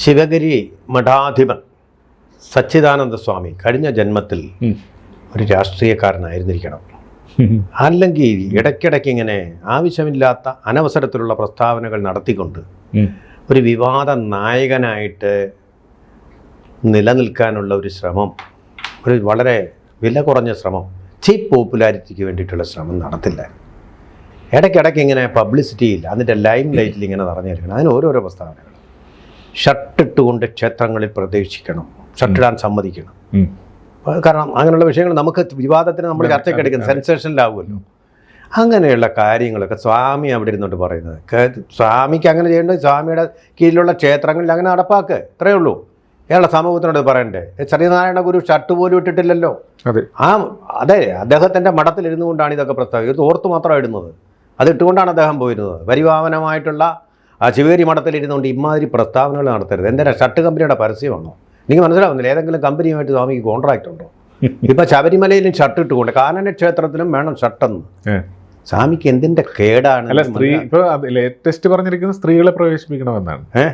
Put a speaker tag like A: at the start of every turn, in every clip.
A: ശിവഗിരി മഠാധിപൻ സച്ചിദാനന്ദ സ്വാമി കഴിഞ്ഞ ജന്മത്തിൽ. ഒരു രാഷ്ട്രീയക്കാരനായിരുന്നിരിക്കണം. അല്ലെങ്കിൽ ഇടയ്ക്കിടയ്ക്ക് ഇങ്ങനെ ആവശ്യമില്ലാത്ത അനവസരത്തിലുള്ള പ്രസ്താവനകൾ നടത്തിക്കൊണ്ട് ഒരു വിവാദ നായകനായിട്ട് നിലനിൽക്കാനുള്ള ഒരു ശ്രമം ഒരു വളരെ വില കുറഞ്ഞ ശ്രമം ചീപ്പ് പോപ്പുലാരിറ്റിക്ക് വേണ്ടിയിട്ടുള്ള ശ്രമം നടത്തില്ല. ഇടയ്ക്കിടയ്ക്ക് ഇങ്ങനെ പബ്ലിസിറ്റിയിൽ അതിന്റെ ലൈം ലൈറ്റിൽ ഇങ്ങനെ നിറഞ്ഞിരിക്കണം അതിന് ഓരോരോ പ്രസ്താവനകൾ. ഷർട്ട് ഇട്ടുകൊണ്ട് ക്ഷേത്രങ്ങളിൽ പ്രവേശിക്കണം. ഷർട്ടിടാൻ സമ്മതിക്കണം. കാരണം അങ്ങനെയുള്ള വിഷയങ്ങൾ നമുക്ക് വിവാദത്തിന് നമ്മൾ ചർച്ചയ്ക്ക് എടുക്കുന്നത് സെൻസേഷനിലാവുമല്ലോ. അങ്ങനെയുള്ള കാര്യങ്ങളൊക്കെ സ്വാമി അവിടെ ഇരുന്നോട്ട് പറയുന്നത്. സ്വാമിക്ക് അങ്ങനെ ചെയ്യേണ്ടത് സ്വാമിയുടെ കീഴിലുള്ള ക്ഷേത്രങ്ങളിൽ അങ്ങനെ നടപ്പാക്ക്. ഇത്രയേ ഉള്ളൂ. ഇയാളുടെ സമൂഹത്തിനോട് പറയണ്ടേ? ശ്രീനാരായണ ഗുരു ഷർട്ട് പോലും ഇട്ടിട്ടില്ലല്ലോ.
B: അതെ.
A: ആ അതെ അദ്ദേഹത്തിന്റെ മഠത്തിലിരുന്നു കൊണ്ടാണ് ഇതൊക്കെ പ്രസ്താവിക്കുന്നത് ഓർത്ത് മാത്രമാണ് ഇടുന്നത്. അത് ഇട്ടുകൊണ്ടാണ് അദ്ദേഹം പോയിരുന്നത്. പരിപാവനമായിട്ടുള്ള ആ ശിവേരി മഠത്തിലിരുന്നുകൊണ്ട് ഇമാതിരി പ്രസ്താവനകൾ നടത്തരുത്. എന്തിനാ ഷർട്ട് കമ്പനിയുടെ പരസ്യമാണോ? എനിക്ക് മനസ്സിലാവുന്നില്ല. ഏതെങ്കിലും കമ്പനിയുമായിട്ട് സ്വാമിക്ക് കോൺട്രാക്റ്റ് ഉണ്ടോ? ഇപ്പം ശബരിമലയിലും ഷർട്ട് ഇട്ടുകൊണ്ട് കാനന ക്ഷേത്രത്തിലും വേണം ഷർട്ടെന്ന് സ്വാമിക്ക് എന്തിന്റെ കേടാണ്
B: അല്ല സ്ത്രീ ഇപ്പൊ ലേറ്റസ്റ്റ് പറഞ്ഞിരിക്കുന്നത് സ്ത്രീകളെ പ്രവേശിപ്പിക്കണമെന്നാണ്.
A: ഏ?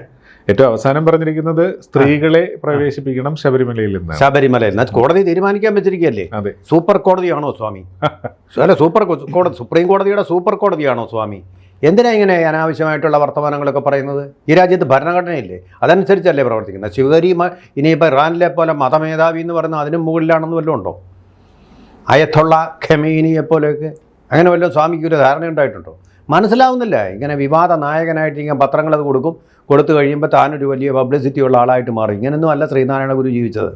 B: ഏറ്റവും അവസാനം പറഞ്ഞിരിക്കുന്നത് സ്ത്രീകളെ പ്രവേശിപ്പിക്കണം ശബരിമലയിൽ നിന്ന്.
A: ശബരിമലയിൽ നിന്ന്. കോടതി തീരുമാനിക്കാൻ വെച്ചിരിക്കുകയല്ലേ?
B: അതെ.
A: സൂപ്പർ കോടതിയാണോ സ്വാമി? അല്ല സൂപ്പർ കോടതി സുപ്രീം കോടതിയുടെ സൂപ്പർ കോടതിയാണോ സ്വാമി? എന്തിനാ ഇങ്ങനെ അനാവശ്യമായിട്ടുള്ള വർത്തമാനങ്ങളൊക്കെ പറയുന്നത്? ഈ രാജ്യത്ത് ഭരണഘടനയില്ലേ? അതനുസരിച്ചല്ലേ പ്രവർത്തിക്കുന്നത്? ശിവഗരി ഇനിയിപ്പോൾ ഇറാനിലെ പോലെ മതമേധാവി എന്ന് പറയുന്നത് അതിനും മുകളിലാണെന്ന് വല്ലതും ഉണ്ടോ? അയത്തുള്ള ഖമീനിയെ പോലെയൊക്കെ അങ്ങനെ വല്ലതും സ്വാമിക്ക് ഒരു ധാരണ ഉണ്ടായിട്ടുണ്ടോ മനസ്സിലാവുന്നില്ല. ഇങ്ങനെ വിവാദ നായകനായിട്ട് ഇങ്ങനെ പത്രങ്ങളത് കൊടുക്കും. കൊടുത്തു കഴിയുമ്പോൾ താനൊരു വലിയ പബ്ലിസിറ്റി ഉള്ള ആളായിട്ട് മാറും. ഇങ്ങനെയൊന്നും അല്ല ശ്രീനാരായണ ഗുരു ജീവിച്ചത്.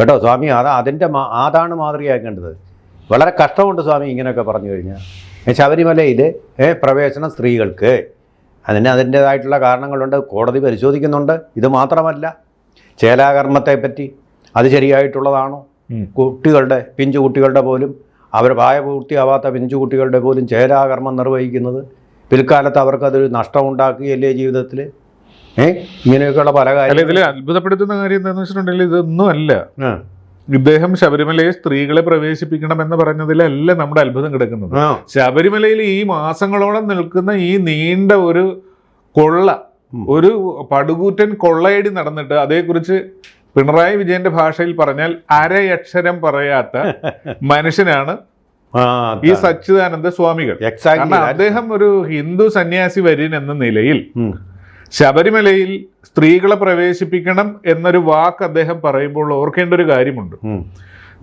A: കേട്ടോ സ്വാമി? അതാ അതിന്റെ മാ- അതാണ് മാതൃകയാക്കേണ്ടത് വളരെ കഷ്ടമുണ്ട് സ്വാമി ഇങ്ങനെയൊക്കെ പറഞ്ഞു കഴിഞ്ഞാൽ ശബരിമലയിൽ ഏ, പ്രവേശനം സ്ത്രീകൾക്ക്. അതിന് അതിന്റേതായിട്ടുള്ള കാരണങ്ങളുണ്ട്. കോടതി പരിശോധിക്കുന്നുണ്ട്. ഇത് മാത്രമല്ല ചേലാകർമ്മത്തെപ്പറ്റി അത് ശരിയായിട്ടുള്ളതാണോ. കുട്ടികളുടെ പിഞ്ചു കുട്ടികളുടെ പോലും അവർ പ്രായപൂർത്തിയാവാത്ത പിഞ്ചു കുട്ടികളുടെ പോലും ചേലാകർമ്മം നിർവഹിക്കുന്നത് പിൽക്കാലത്ത് അവർക്കതൊരു നഷ്ടമുണ്ടാക്കുകയല്ലേ ജീവിതത്തിൽ ഏ? ഇങ്ങനെയൊക്കെയുള്ള പല
B: കാര്യങ്ങൾ
A: കാര്യങ്ങളും
B: ഇതിൽ അത്ഭുതപ്പെടുത്തുന്ന കാര്യം എന്താണെന്ന് വെച്ചിട്ടുണ്ടെങ്കിൽ ഇതൊന്നും അല്ല ഇദ്ദേഹം ശബരിമലയെ സ്ത്രീകളെ പ്രവേശിപ്പിക്കണം എന്ന് പറഞ്ഞതിലല്ല നമ്മുടെ അത്ഭുതം കിടക്കുന്നത്. ശബരിമലയിൽ ഈ മാസങ്ങളോളം നിൽക്കുന്ന ഈ നീണ്ട ഒരു കൊള്ള. ഒരു പടുകൂറ്റൻ കൊള്ളയടി നടന്നിട്ട് അതേക്കുറിച്ച് പിണറായി വിജയന്റെ ഭാഷയിൽ പറഞ്ഞാൽ അരയക്ഷരം പറയാത്ത മനുഷ്യനാണ് ഈ സച്ചിദാനന്ദ സ്വാമികൾ. അദ്ദേഹം ഒരു ഹിന്ദു സന്യാസി വര്യൻ എന്ന നിലയിൽ ശബരിമലയിൽ സ്ത്രീകളെ പ്രവേശിപ്പിക്കണം എന്നൊരു വാക്ക് അദ്ദേഹം പറയുമ്പോൾ ഓർക്കേണ്ട ഒരു കാര്യമുണ്ട്.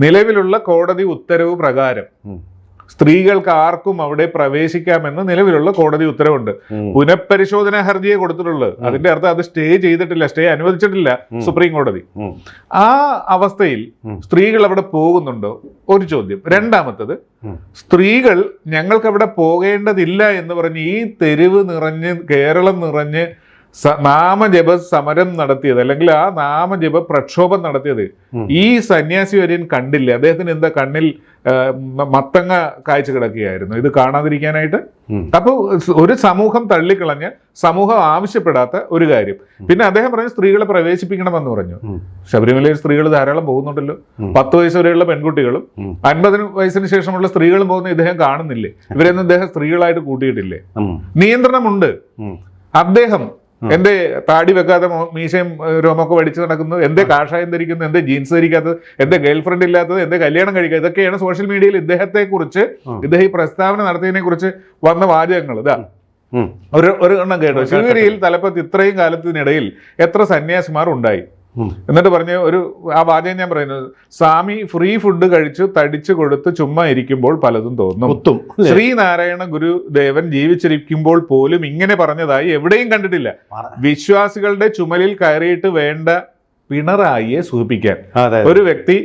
B: നിലവിലുള്ള കോടതി ഉത്തരവ് പ്രകാരം. സ്ത്രീകൾക്ക് ആർക്കും അവിടെ പ്രവേശിക്കാമെന്ന് നിലവിലുള്ള കോടതി ഉത്തരവുണ്ട്. പുനഃപരിശോധനാ ഹർജിയെ കൊടുത്തിട്ടുള്ളത്. അതിന്റെ അർത്ഥം അത് സ്റ്റേ ചെയ്തിട്ടില്ല സ്റ്റേ അനുവദിച്ചിട്ടില്ല സുപ്രീം കോടതി. ആ അവസ്ഥയിൽ സ്ത്രീകൾ അവിടെ പോകുന്നുണ്ടോ? ഒരു ചോദ്യം. രണ്ടാമത്തത് സ്ത്രീകൾ ഞങ്ങൾക്ക് അവിടെ പോകേണ്ടതില്ല എന്ന് പറഞ്ഞ് ഈ തെരുവ് നിറഞ്ഞ് കേരളം നിറഞ്ഞ് നാമജപ സമരം നടത്തിയത് അല്ലെങ്കിൽ ആ നാമജപ പ്രക്ഷോഭം നടത്തിയത്. ഈ സന്യാസി വര്യൻ കണ്ടില്ല? അദ്ദേഹത്തിന് എന്താ കണ്ണിൽ മത്തങ്ങ കാഴ്ച കിടക്കുകയായിരുന്നു. ഇത് കാണാതിരിക്കാനായിട്ട്.
A: അപ്പൊ
B: അപ്പോൾ ഒരു സമൂഹം തള്ളിക്കളഞ്ഞ് സമൂഹം ആവശ്യപ്പെടാത്ത ഒരു കാര്യം. പിന്നെ അദ്ദേഹം പറഞ്ഞു സ്ത്രീകളെ പ്രവേശിപ്പിക്കണമെന്ന് പറഞ്ഞു. ശബരിമലയിൽ സ്ത്രീകൾ ധാരാളം പോകുന്നുണ്ടല്ലോ. പത്ത് വയസ്സ് വരെയുള്ള പെൺകുട്ടികളും. അൻപതിന് വയസ്സിന് ശേഷമുള്ള സ്ത്രീകളും പോകുന്ന ഇദ്ദേഹം കാണുന്നില്ലേ? ഇവരെയൊന്നും ഇദ്ദേഹം സ്ത്രീകളായിട്ട് കൂട്ടിയിട്ടില്ലേ? നിയന്ത്രണമുണ്ട്. അദ്ദേഹം എന്റെ താടി വെക്കാതെ മീശയും രോമൊക്കെ വടിച്ചു നടക്കുന്നത്? എന്റെ കാഷായം ധരിക്കുന്നത്? എന്റെ ജീൻസ് ധരിക്കാത്തത്? എന്റെ ഗേൾ ഫ്രണ്ട് ഇല്ലാത്തത്? എന്റെ കല്യാണം കഴിക്കുക ഇതൊക്കെയാണ് സോഷ്യൽ മീഡിയയിൽ ഇദ്ദേഹത്തെ കുറിച്ച്. ഇദ്ദേഹം ഈ പ്രസ്താവന നടത്തിയതിനെ കുറിച്ച് വന്ന വാചകങ്ങൾ. ഇതാ. ഒരു ഒരു എണ്ണം കേട്ടോ. ശിവഗിരിയിൽ തലപ്പത്ത് ഇത്രയും കാലത്തിനിടയിൽ എത്ര സന്യാസിമാർ ഉണ്ടായി. എന്നിട്ട് പറഞ്ഞ ഒരു ആ വാചകം ഞാൻ പറയുന്നത് സ്വാമി ഫ്രീ ഫുഡ് കഴിച്ചു തടിച്ചു കൊടുത്ത് ചുമ്മാ ഇരിക്കുമ്പോൾ പലതും തോന്നും.
A: ഒത്തും?
B: ശ്രീനാരായണ ഗുരുദേവൻ ജീവിച്ചിരിക്കുമ്പോൾ പോലും ഇങ്ങനെ പറഞ്ഞതായി എവിടെയും കണ്ടിട്ടില്ല. വിശ്വാസികളുടെ ചുമലിൽ കയറിയിട്ട് വേണ്ട പിണറായിയെ സൂചിപ്പിക്കാൻ. ഒരു വ്യക്തി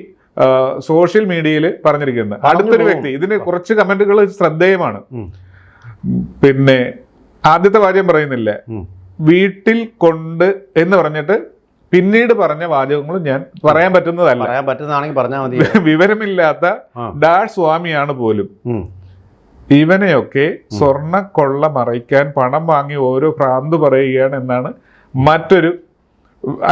B: സോഷ്യൽ മീഡിയയിൽ പറഞ്ഞിരിക്കുന്നത്
A: പറഞ്ഞു
B: അടുത്തൊരു വ്യക്തി ഇതിന് കുറച്ച് കമന്റുകൾ ശ്രദ്ധേയമാണ്. പിന്നെ ആദ്യത്തെ വാചകം പറയുന്നില്ല. വീട്ടിൽ കൊണ്ട് എന്ന് പറഞ്ഞിട്ട് പിന്നീട് പറഞ്ഞ വാചകങ്ങളും ഞാൻ പറയാൻ പറ്റുന്നതല്ല.
A: പറയാൻ പറ്റുന്നതാണെങ്കിൽ പറഞ്ഞാൽ മതി.
B: വിവരമില്ലാത്ത ഡാൾ സ്വാമിയാണ് പോലും. ഇവനെയൊക്കെ സ്വർണ കൊള്ള മറയ്ക്കാൻ പണം വാങ്ങി ഓരോ ഭ്രാന്ത് പറയുകയാണ് എന്നാണ് മറ്റൊരു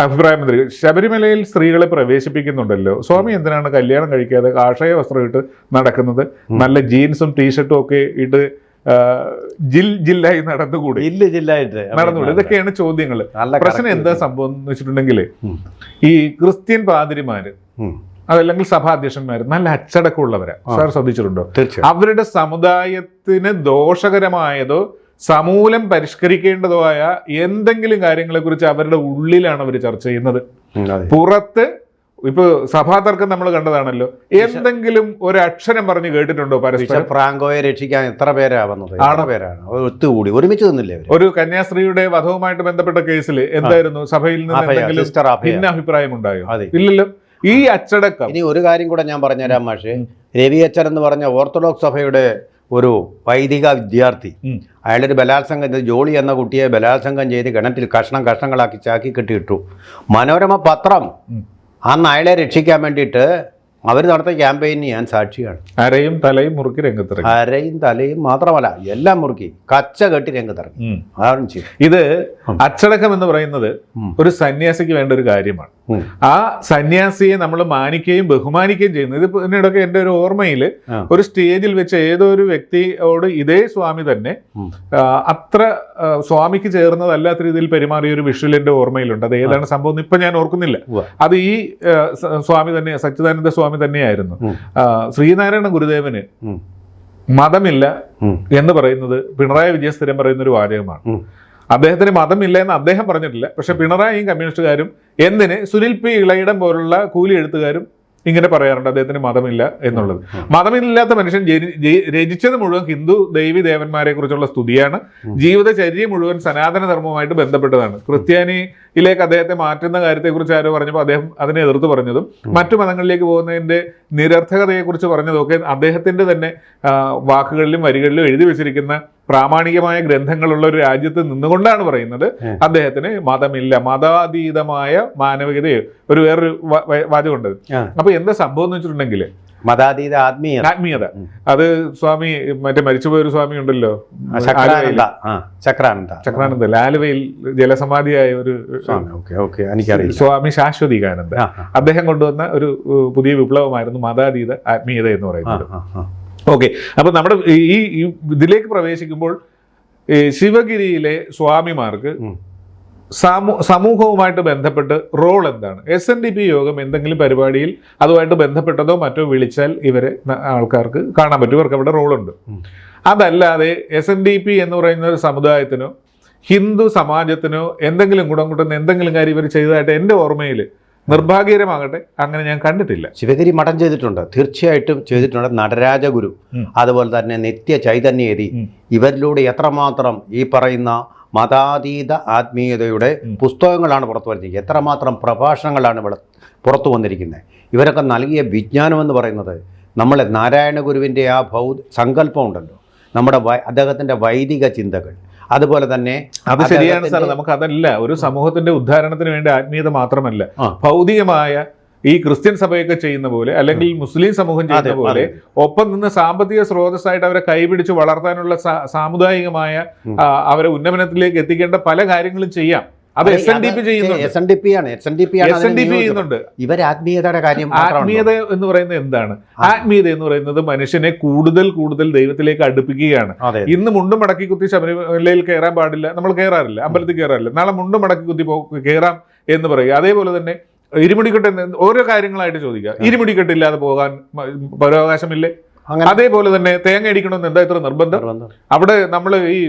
B: അഭിപ്രായം ശബരിമലയിൽ സ്ത്രീകളെ പ്രവേശിപ്പിക്കുന്നുണ്ടല്ലോ. സ്വാമി എന്തിനാണ് കല്യാണം കഴിക്കാതെ കാഷായ വസ്ത്രം ഇട്ട് നടക്കുന്നത്? നല്ല ജീൻസും ടീഷർട്ടും ഒക്കെ ഇട്ട് ജിൽ ജില്ലായി നടന്നുകൂടി?
A: ജില്ല ജില്ലായിട്ട്.
B: നടന്നുകൂടി? ഇതൊക്കെയാണ് ചോദ്യങ്ങൾ പ്രശ്നം എന്താ സംഭവം എന്ന് വെച്ചിട്ടുണ്ടെങ്കിൽ ഈ ക്രിസ്ത്യൻ പാതിരിമാര്. അതല്ലെങ്കിൽ സഭാധ്യക്ഷന്മാർ നല്ല അച്ചടക്കമുള്ളവരാ. സാർ ശ്രദ്ധിച്ചിട്ടുണ്ടോ? അവരുടെ സമുദായത്തിന് ദോഷകരമായതോ സമൂലം പരിഷ്കരിക്കേണ്ടതോ ആയ എന്തെങ്കിലും കാര്യങ്ങളെ കുറിച്ച് അവരുടെ ഉള്ളിലാണ് അവർ ചർച്ച ചെയ്യുന്നത്. പുറത്ത് ഇപ്പൊ സഭാതർക്കം നമ്മൾ കണ്ടതാണല്ലോ. എന്തെങ്കിലും ഒരു അക്ഷരം പറഞ്ഞ് കേട്ടിട്ടുണ്ടോ പരസ്പരം?
A: ഫ്രാങ്കോയെ രക്ഷിക്കാൻ എത്ര പേരാ വന്നത്? എത്ര പേരാണ്? ഒത്തുകൂടി ഒരുമിച്ച് നിന്നില്ലേ
B: ഒരു കന്യാസ്ത്രീയുടെ വധവുമായിട്ട് ബന്ധപ്പെട്ട കേസിൽ എന്തായിരുന്നു? സഭയിൽ നിന്ന് ഭിന്ന അഭിപ്രായം ഉണ്ടായോ ഇല്ലല്ലോ. ഈ അച്ചടക്കം.
A: ഇനി ഒരു കാര്യം കൂടെ ഞാൻ പറഞ്ഞുതരാം മാഷെ. രവി അച്ഛൻ എന്ന് പറഞ്ഞ ഓർത്തഡോക്സ് സഭയുടെ ഒരു വൈദിക വിദ്യാർത്ഥി. അയാളൊരു ബലാത്സംഗം ജോളി എന്ന കുട്ടിയെ ബലാത്സംഗം ചെയ്ത് കിണറ്റിൽ കഷ്ണം കഷ്ണങ്ങളാക്കി ചാക്കി കെട്ടിയിട്ടു. മനോരമ പത്രം
B: ഉം.
A: നായളെ രക്ഷിക്കാൻ വേണ്ടിയിട്ട് അവർ നടത്തിയ ക്യാമ്പയിന് ഞാൻ സാക്ഷിയാണ്
B: അരയും തലയും മുറുക്കി രംഗത്തിറങ്ങി
A: അരയും തലയും മാത്രമല്ല എല്ലാം മുറുക്കി കച്ച കെട്ടി രംഗത്തിറങ്ങി. അതാണ്
B: ഇത് അച്ചടക്കം എന്ന് പറയുന്നത് ഒരു സന്യാസിക്ക് വേണ്ട ഒരു കാര്യമാണ്. ആ സന്യാസിയെ നമ്മൾ മാനിക്കുകയും ബഹുമാനിക്കുകയും ചെയ്യുന്നത് ഇത് പിന്നീടൊക്കെ എന്റെ ഒരു ഓർമ്മയിൽ ഒരു സ്റ്റേജിൽ വെച്ച് ഏതോ ഒരു വ്യക്തിയോട് ഇതേ സ്വാമി തന്നെ അത്ര സ്വാമിക്ക് ചേർന്നതല്ലാത്ത രീതിയിൽ പെരുമാറിയ ഒരു വിഷ്വൽ എന്റെ ഓർമ്മയിലുണ്ട്. അത് ഏതാണ് സംഭവം എന്ന് ഇപ്പം ഞാൻ ഓർക്കുന്നില്ല. അത് ഈ സ്വാമി തന്നെ സച്ചിദാനന്ദ സ്വാമി തന്നെയായിരുന്നു. ശ്രീനാരായണ ഗുരുദേവന്. മതമില്ല എന്ന് പറയുന്നത് പിണറായി വിജയൻ സ്ഥിരം പറയുന്ന ഒരു വാചകമാണ്. അദ്ദേഹത്തിന് മതമില്ല എന്ന് അദ്ദേഹം പറഞ്ഞിട്ടില്ല. പക്ഷെ പിണറായിയും കമ്മ്യൂണിസ്റ്റുകാരും എന്തിന് സുനിൽ പി ഇളയിടം പോലുള്ള കൂലി എഴുത്തുകാരും ഇങ്ങനെ പറയാറുണ്ട് അദ്ദേഹത്തിന് മതമില്ല എന്നുള്ളത്. മതമില്ലാത്ത മനുഷ്യൻ രചിച്ചത് മുഴുവൻ ഹിന്ദു ദേവി ദേവന്മാരെ കുറിച്ചുള്ള സ്തുതിയാണ് ജീവിതചര്യ മുഴുവൻ സനാതന ധർമ്മവുമായിട്ട് ബന്ധപ്പെട്ടതാണ് ക്രിസ്ത്യാനിയിലേക്ക് അദ്ദേഹത്തെ മാറ്റുന്ന കാര്യത്തെക്കുറിച്ച് ആരോ പറഞ്ഞപ്പോൾ അദ്ദേഹം അതിനെ എതിർത്ത് പറഞ്ഞതും മറ്റു മതങ്ങളിലേക്ക് പോകുന്നതിന്റെ നിരർത്ഥകതയെക്കുറിച്ച് പറഞ്ഞതൊക്കെ അദ്ദേഹത്തിന്റെ തന്നെ വാക്കുകളിലും വരികളിലും എഴുതി വെച്ചിരിക്കുന്ന പ്രാമാണികമായ ഗ്രന്ഥങ്ങളുള്ള ഒരു രാജ്യത്ത് നിന്നുകൊണ്ടാണ് പറയുന്നത്. അദ്ദേഹത്തിന് മതമില്ല മതാതീതമായ മാനവികതയോ ഒരു വേറൊരു വാചകമുണ്ട്. അപ്പൊ എന്താ സംഭവം എന്ന് വെച്ചിട്ടുണ്ടെങ്കിൽ
A: മതാതീത ആത്മീയ
B: ആത്മീയത. അത് സ്വാമി മറ്റേ മരിച്ചുപോയ ഒരു സ്വാമി ഉണ്ടല്ലോ.
A: ചക്രാനന്ദ. ചക്രാനന്ദ.
B: ആലുവയിൽ ജലസമാധിയായ ഒരു
A: സ്വാമി
B: ശാശ്വതീകാനന്ദ അദ്ദേഹം കൊണ്ടുവന്ന ഒരു പുതിയ വിപ്ലവമായിരുന്നു മതാതീത ആത്മീയത എന്ന് പറയുന്നത്. ഓക്കെ. അപ്പൊ നമ്മുടെ ഈ ഇതിലേക്ക് പ്രവേശിക്കുമ്പോൾ ശിവഗിരിയിലെ സ്വാമിമാർക്ക് സമൂഹവുമായിട്ട് ബന്ധപ്പെട്ട് റോൾ എന്താണ്? എസ് എൻ ഡി പി യോഗം എന്തെങ്കിലും പരിപാടിയിൽ അതുമായിട്ട് ബന്ധപ്പെട്ടതോ മറ്റോ വിളിച്ചാൽ ഇവരെ ആൾക്കാർക്ക് കാണാൻ പറ്റും. ഇവർക്ക് അവിടെ റോളുണ്ട്. അതല്ലാതെ എസ് എൻ ഡി പി എന്ന് പറയുന്ന ഒരു സമുദായത്തിനോ ഹിന്ദു സമാജത്തിനോ എന്തെങ്കിലും ഗുണം കിട്ടുന്ന എന്തെങ്കിലും കാര്യം ഇവർ ചെയ്തതായിട്ട് എന്റെ ഓർമ്മയിൽ നിർഭാഗ്യകരമാകട്ടെ അങ്ങനെ ഞാൻ കണ്ടിട്ടില്ല.
A: ശിവഗിരി മഠം ചെയ്തിട്ടുണ്ട്. തീർച്ചയായിട്ടും ചെയ്തിട്ടുണ്ട്. നടരാജഗുരു അതുപോലെ തന്നെ നിത്യ
B: ചൈതന്യേതി.
A: ഇവരിലൂടെ എത്രമാത്രം ഈ പറയുന്ന മതാതീത ആത്മീയതയുടെ പുസ്തകങ്ങളാണ് പുറത്തു വരുന്നത് എത്രമാത്രം പ്രഭാഷണങ്ങളാണ് ഇവിടെ പുറത്തു വന്നിരിക്കുന്നത്. ഇവരൊക്കെ നൽകിയ വിജ്ഞാനം എന്ന് പറയുന്നത് നമ്മളെ നാരായണ ഗുരുവിന്റെ ആ ഭൗ സങ്കല്പം ഉണ്ടല്ലോ നമ്മുടെ വൈ- അദ്ദേഹത്തിന്റെ വൈദിക ചിന്തകൾ. അതുപോലെ തന്നെ
B: അത് ശരിയാണ് സാർ നമുക്ക് അതല്ല ഒരു സമൂഹത്തിന്റെ ഉദ്ധാരണത്തിന് വേണ്ടി ആത്മീയത മാത്രമല്ല. ഭൗതികമായ ഈ ക്രിസ്ത്യൻ സഭയൊക്കെ ചെയ്യുന്ന പോലെ അല്ലെങ്കിൽ മുസ്ലിം സമൂഹം ചെയ്യുന്ന പോലെ ഒപ്പം നിന്ന് സാമ്പത്തിക സ്രോതസ്സായിട്ട് അവരെ കൈപിടിച്ച് വളർത്താനുള്ള സാമുദായികമായ അവരെ ഉന്നമനത്തിലേക്ക് എത്തിക്കേണ്ട പല കാര്യങ്ങളും ചെയ്യാം. എസ് എൻ ഡി പി ചെയ്യുന്നുണ്ട്.
A: എസ് എൻ ഡി പി ആണ്. എസ് എൻ ഡി പി ആണ്
B: എസ് എൻ ഡി പി ചെയ്യുന്നുണ്ട്.
A: ഇവർ ആത്മീയതയുടെ കാര്യം.
B: ആത്മീയത എന്ന് പറയുന്നത് എന്താണ്? ആത്മീയത എന്ന് പറയുന്നത് മനുഷ്യനെ കൂടുതൽ കൂടുതൽ ദൈവത്തിലേക്ക് അടുപ്പിക്കുകയാണ്. ഇന്ന് മുണ്ടും മടക്കി കുത്തി ശബരിമലയിൽ കയറാൻ പാടില്ല. നമ്മൾ കയറാറില്ല അമ്പലത്തിൽ കയറാറില്ല നാളെ മുണ്ടും മടക്കി കുത്തി കയറാം എന്ന് പറയുക. അതേപോലെ തന്നെ ഇരുമുടിക്കെട്ട് ഓരോ കാര്യങ്ങളായിട്ട് ചോദിക്കുക. ഇരുമുടിക്കെട്ടില്ലാതെ പോകാൻ പരവകാശമില്ലേ? അതേപോലെ തന്നെ തേങ്ങ അടിക്കണമെന്ന് എന്താ ഇത്ര നിർബന്ധം. അവിടെ നമ്മൾ ഈ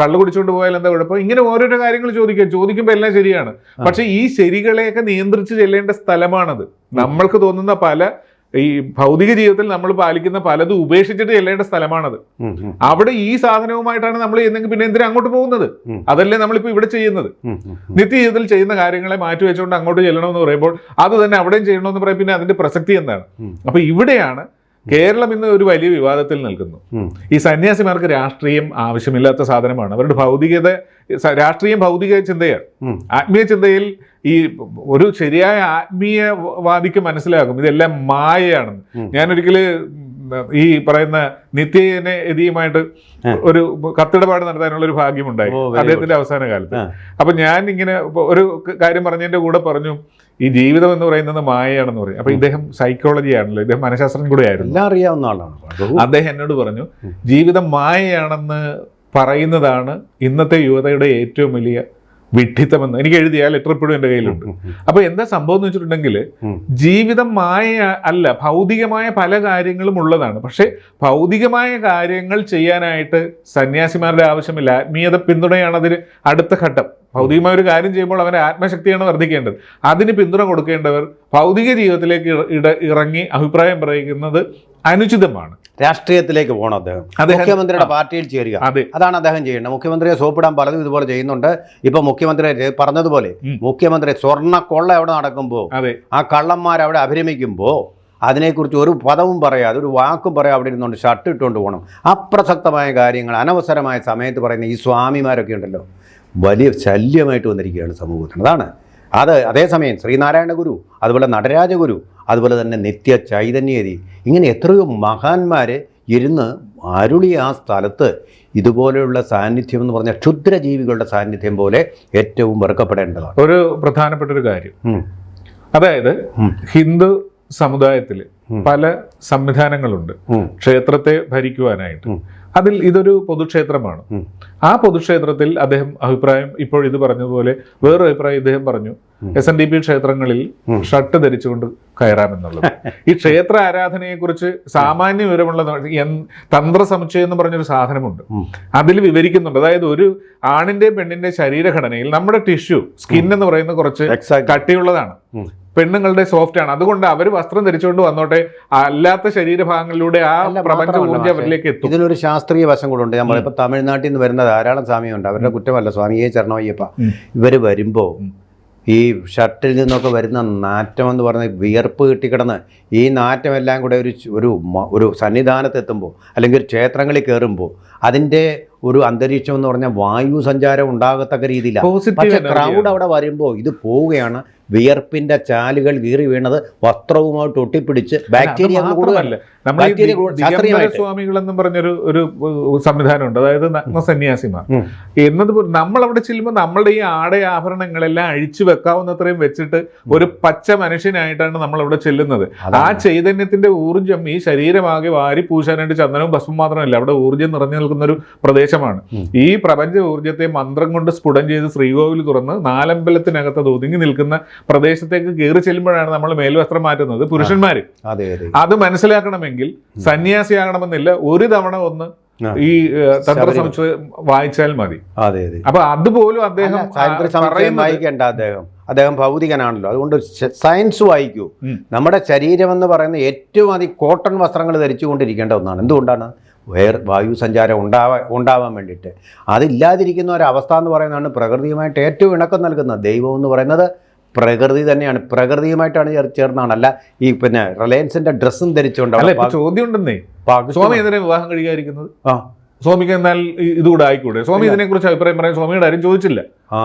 B: കള്ളു കുടിച്ചുകൊണ്ട് പോയാൽ എന്താ കുഴപ്പം? ഇങ്ങനെ ഓരോരോ കാര്യങ്ങൾ ചോദിക്കുക ചോദിക്കുമ്പോൾ എല്ലാം ശരിയാണ്. പക്ഷെ ഈ ശരികളെയൊക്കെ നിയന്ത്രിച്ച് ചെല്ലേണ്ട സ്ഥലമാണത്. നമ്മൾക്ക് തോന്നുന്ന പല ഈ ഭൗതിക ജീവിതത്തിൽ നമ്മൾ പാലിക്കുന്ന പലതും ഉപേക്ഷിച്ചിട്ട് ചെല്ലേണ്ട സ്ഥലമാണത്. അവിടെ ഈ സാധനവുമായിട്ടാണ് നമ്മൾ ചെയ്യുന്നെങ്കിൽ പിന്നെ എന്തിനാ അങ്ങോട്ട് പോകുന്നത്. അതല്ലേ നമ്മളിപ്പോൾ ഇവിടെ ചെയ്യുന്നത്. നിത്യജീവിതത്തിൽ ചെയ്യുന്ന കാര്യങ്ങളെ മാറ്റി വെച്ചുകൊണ്ട് അങ്ങോട്ട് ചെല്ലണമെന്ന് പറയുമ്പോൾ അത് തന്നെ അവിടെയും ചെയ്യണമെന്ന് പറയാം പിന്നെ അതിന്റെ പ്രസക്തി എന്താണ്. അപ്പൊ ഇവിടെയാണ് കേരളം ഇന്ന് ഒരു വലിയ വിവാദത്തിൽ നിൽക്കുന്നു. ഈ സന്യാസിമാർക്ക് രാഷ്ട്രീയം ആവശ്യമില്ലാത്ത സാധനമാണ്. അവരുടെ ഭൗതികത രാഷ്ട്രീയം ഭൗതിക ചിന്തയാണ്. ആത്മീയ ചിന്തയിൽ ഈ ഒരു ശരിയായ ആത്മീയവാദിക്ക് മനസ്സിലാകും. ഇതെല്ലാം മായയാണെന്ന്. ഞാനൊരിക്കൽ ഈ പറയുന്ന നിത്യനെ എതിയുമായിട്ട് ഒരു കത്തിടപാട് നടത്താനുള്ള ഒരു ഭാഗ്യമുണ്ടായി
A: ഉണ്ടായി
B: അദ്ദേഹത്തിന്റെ അവസാന കാലത്ത്. അപ്പൊ ഞാൻ ഇങ്ങനെ ഒരു കാര്യം പറഞ്ഞതിന്റെ കൂടെ പറഞ്ഞു ഈ ജീവിതം എന്ന് പറയുന്നത് മായയാണെന്ന് പറയും. അപ്പൊ ഇദ്ദേഹം സൈക്കോളജി ആണല്ലോ ഇദ്ദേഹം മനഃശാസ്ത്രം കൂടെ ആയിരുന്നു.
A: എല്ലാം അറിയാവുന്ന ആളാണ്.
B: അദ്ദേഹം എന്നോട് പറഞ്ഞു ജീവിതം മായയാണെന്ന് പറയുന്നതാണ് ഇന്നത്തെ യുവതയുടെ ഏറ്റവും വലിയ വിഡ്ഢിത്തമെന്ന് എനിക്ക് എഴുതിയ ലെറ്റർ ഇപ്പോഴും എന്റെ കയ്യിലുണ്ട്.
A: ഉം, ഉം,
B: അപ്പൊ എന്താ സംഭവം എന്ന് വെച്ചിട്ടുണ്ടെങ്കിൽ ജീവിതം മായ അല്ല ഭൗതികമായ പല കാര്യങ്ങളും ഉള്ളതാണ്. പക്ഷേ ഭൗതികമായ കാര്യങ്ങൾ ചെയ്യാനായിട്ട് സന്യാസിമാരുടെ ആവശ്യമില്ല. ആത്മീയത പിന്തുണയാണ് അതിന് അടുത്ത ഘട്ടം. ഭൗതികമായ ഒരു കാര്യം ചെയ്യുമ്പോൾ അവന്റെ ആത്മശക്തിയാണ് വർദ്ധിക്കേണ്ടത്. അതിന് പിന്തുണ കൊടുക്കേണ്ടവർ ഭൗതിക ജീവിതത്തിലേക്ക് ഇട- ഇറങ്ങി അഭിപ്രായം പറയുന്നത് അനുചിതമാണ്.
A: രാഷ്ട്രീയത്തിലേക്ക് പോകണം അദ്ദേഹം. മുഖ്യമന്ത്രിയുടെ പാർട്ടിയിൽ ചേരുക. അതാണ് അദ്ദേഹം ചെയ്യേണ്ടത്. മുഖ്യമന്ത്രിയെ സോപ്പിടാൻ പലതും ഇതുപോലെ ചെയ്യുന്നുണ്ട്. ഇപ്പൊ മുഖ്യമന്ത്രി പറഞ്ഞതുപോലെ മുഖ്യമന്ത്രി സ്വർണ കൊള്ള എവിടെ നടക്കുമ്പോൾ ആ കള്ളന്മാർ അവിടെ അഭിരമിക്കുമ്പോൾ അതിനെക്കുറിച്ച് ഒരു പദവും പറയാതെ ഒരു വാക്കും പറയാതെ അവിടെ ഇരുന്നുകൊണ്ട് ഷർട്ട് ഇട്ടുകൊണ്ട് പോകണം. അപ്രസക്തമായ കാര്യങ്ങൾ അനവസരമായ സമയത്ത് പറയുന്ന ഈ സ്വാമിമാരൊക്കെ ഉണ്ടല്ലോ. വലിയ ശല്യമായിട്ട് വന്നിരിക്കുകയാണ് സമൂഹത്തിന്. അതാണ്. അത് അതേസമയം ശ്രീനാരായണ ഗുരു അതുപോലെ നടരാജ ഗുരു അതുപോലെ തന്നെ നിത്യ ചൈതന്യതി ഇങ്ങനെ എത്രയോ മഹാന്മാർ ഇരുന്ന് ആരുളി ആ സ്ഥലത്ത് ഇതുപോലെയുള്ള സാന്നിധ്യം എന്ന് പറഞ്ഞാൽ ക്ഷുദ്രജീവികളുടെ സാന്നിധ്യം പോലെ ഏറ്റവും വെറുക്കപ്പെടേണ്ടതാണ്.
B: ഒരു പ്രധാനപ്പെട്ട ഒരു കാര്യം അതായത് ഹിന്ദു സമുദായത്തിൽ. പല സംവിധാനങ്ങളുണ്ട്. ക്ഷേത്രത്തെ ഭരിക്കുവാനായിട്ട്. അതിൽ ഇതൊരു പൊതുക്ഷേത്രമാണ്. ആ പൊതുക്ഷേത്രത്തിൽ അദ്ദേഹം അഭിപ്രായം ഇപ്പോൾ ഇത് പറഞ്ഞതുപോലെ വേറൊരു അഭിപ്രായം ഇദ്ദേഹം പറഞ്ഞു. എസ് എൻ ഡി പി ക്ഷേത്രങ്ങളിൽ. ഷർട്ട് ധരിച്ചുകൊണ്ട് കയറാമെന്നുള്ളത്. ഈ ക്ഷേത്ര ആരാധനയെ കുറിച്ച് സാമാന്യ വിവരമുള്ള തന്ത്ര സമുച്ചയം എന്ന് പറഞ്ഞൊരു സാധനമുണ്ട്. അതിൽ വിവരിക്കുന്നുണ്ട്. അതായത് ഒരു ആണിന്റെ പെണ്ണിന്റെ ശരീരഘടനയിൽ നമ്മുടെ ടിഷ്യൂ സ്കിൻ എന്ന് പറയുന്ന കുറച്ച് കട്ടിയുള്ളതാണ്. പെണ്ണുങ്ങളുടെ സോഫ്റ്റ് ആണ്. അതുകൊണ്ട് അവർ വസ്ത്രം ധരിച്ചുകൊണ്ട് വന്നോട്ടെ. അല്ലാത്ത ശരീരഭാഗങ്ങളിലൂടെ ആ പ്രപഞ്ച
A: ഊർജം
B: അവരിലേക്ക് എത്തും.
A: ഇതിനൊരു ശാസ്ത്രീയ വശം കൂടെ ഉണ്ട്. നമ്മളിപ്പോ തമിഴ്നാട്ടിൽ നിന്ന് വരുന്ന ധാരാളം സ്വാമിയുണ്ട് അവരുടെ കുറ്റമല്ല സ്വാമിയെ ചരണമയ്യപ്പ. ഇവർ വരുമ്പോൾ ഈ ഷർട്ടിൽ നിന്നൊക്കെ വരുന്ന നാറ്റം എന്ന് പറഞ്ഞ വിയർപ്പ് കിട്ടിക്കിടന്ന് ഈ നാറ്റമെല്ലാം കൂടെ ഒരു ഒരു സന്നിധാനത്ത് ഒരു സന്നിധാനത്തെത്തുമ്പോൾ അല്ലെങ്കിൽ ഒരു ക്ഷേത്രങ്ങളിൽ കയറുമ്പോൾ അതിന്റെ ഒരു അന്തരീക്ഷം എന്ന് പറഞ്ഞാൽ വായു സഞ്ചാരം ഉണ്ടാകത്തക്ക രീതിയിലാണ്. പക്ഷെ ക്രൗഡ് അവിടെ വരുമ്പോൾ ഇത് പോവുകയാണ്. വിയർപ്പിന്റെ ചാലുകൾ കീറി വീണത് വസ്ത്രവുമായിട്ട് ഒട്ടിപ്പിടിച്ച് ബാക്ടീരിയ ശാസ്ത്രീയമായിട്ട്.
B: സ്വാമികൾ എന്നും പറഞ്ഞൊരു ഒരു സംവിധാനമുണ്ട്. അതായത് നഗ്ന സന്യാസിമാർ.
A: ഉം.
B: എന്നത് നമ്മൾ അവിടെ ചെല്ലുമ്പോൾ നമ്മളുടെ ഈ ആടയ ആഭരണങ്ങളെല്ലാം അഴിച്ചു വെക്കാവുന്നത്രയും വെച്ചിട്ട് ഒരു പച്ച മനുഷ്യനായിട്ടാണ് നമ്മൾ അവിടെ ചെല്ലുന്നത് ആ. ചൈതന്യത്തിന്റെ ഊർജം ഈ ശരീരമാകെ വാരി പൂശാനായിട്ട് ചന്ദനവും ഭസ്മം മാത്രമല്ല അവിടെ ഊർജം നിറഞ്ഞു നിൽക്കുന്ന ഒരു പ്രദേശമാണ്. ഈ പ്രപഞ്ച ഊർജത്തെ മന്ത്രം കൊണ്ട് സ്ഫുടം ചെയ്ത് ശ്രീകോവിൽ തുറന്ന് നാലമ്പലത്തിനകത്ത് ഒതുങ്ങി നിൽക്കുന്ന പ്രദേശത്തേക്ക് കയറി ചെല്ലുമ്പോഴാണ് നമ്മൾ മേൽവസ്ത്രം മാറ്റുന്നത് പുരുഷന്മാര്.
A: അതെ
B: മനസ്സിലാക്കണമെങ്കിൽ സന്യാസിയാകണമെന്നില്ല ഒരു തവണ ഒന്ന് ഈ ഏഹ്, തന്ത്ര
A: ശബരിമല.
B: വായിച്ചാൽ മതി.
A: അതെ അതെ.
B: അപ്പൊ അതുപോലും അദ്ദേഹം
A: വായിക്കേണ്ട അദ്ദേഹം. അദ്ദേഹം ഭൗതികനാണല്ലോ. അതുകൊണ്ട് സയൻസ് വായിക്കൂ. നമ്മുടെ ശരീരം എന്ന് പറയുന്ന ഏറ്റവും അധികം കോട്ടൺ വസ്ത്രങ്ങൾ ധരിച്ചുകൊണ്ടിരിക്കേണ്ട ഒന്നാണ്. എന്തുകൊണ്ടാണ്? വേർ വായു സഞ്ചാരം ഉണ്ടാവാൻ ഉണ്ടാവാൻ വേണ്ടിയിട്ട്. അതില്ലാതിരിക്കുന്ന ഒരവസ്ഥ എന്ന് പറയുന്നതാണ് പ്രകൃതിയുമായിട്ട് ഏറ്റവും ഇണക്കം നൽകുന്ന ദൈവം എന്ന് പറയുന്നത് പ്രകൃതി തന്നെയാണ്. പ്രകൃതിയുമായിട്ടാണ് ചേർ- ചേർന്നാണ് അല്ല ഈ പിന്നെ റിലയൻസിന്റെ ഡ്രസ്സും ധരിച്ചുകൊണ്ടാണ്
B: ചോദ്യം ഉണ്ടെന്നേ സ്വാമി എന്തിനാ വിവാഹം കഴിക്കാതിരിക്കുന്നത്?
A: ആ.
B: സ്വാമിക്ക് എന്നാൽ ഇതുകൂടെ ആയിക്കൂടെ? സ്വാമി ഇതിനെക്കുറിച്ച് അഭിപ്രായം പറയാൻ സ്വാമിയുടെ ആരും ചോദിച്ചില്ല.
A: ആ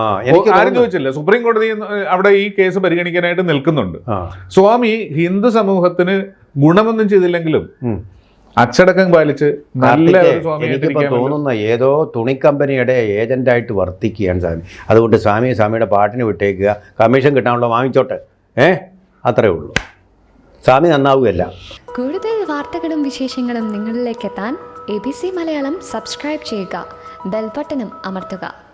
B: ആരും ചോദിച്ചില്ല. സുപ്രീം കോടതി അവിടെ ഈ കേസ് പരിഗണിക്കാനായിട്ട് നിൽക്കുന്നുണ്ട്. സ്വാമി ഹിന്ദു സമൂഹത്തിന് ഗുണമൊന്നും ചെയ്തില്ലെങ്കിലും. അച്ചടക്കം പാലിച്ച് നല്ല എനിക്കിപ്പോൾ.
A: തോന്നുന്ന ഏതോ തുണിക്കമ്പനിയുടെ ഏജന്റായിട്ട് വർത്തിക്കുകയാണ് സ്വാമി. അതുകൊണ്ട് സ്വാമി സ്വാമിയുടെ പാട്ടിന് വിട്ടേക്കുക. കമ്മീഷൻ കിട്ടാനുള്ള വാങ്ങിച്ചോട്ടെ. ഏ? അത്രേ ഉള്ളൂ. സ്വാമി നന്നാവുകയല്ല.
C: കൂടുതൽ വാർത്തകളും വിശേഷങ്ങളും നിങ്ങളിലേക്ക് എത്താൻ A B C Malayalam subscribe ചെയ്യുക. ബെൽബട്ടനും അമർത്തുക.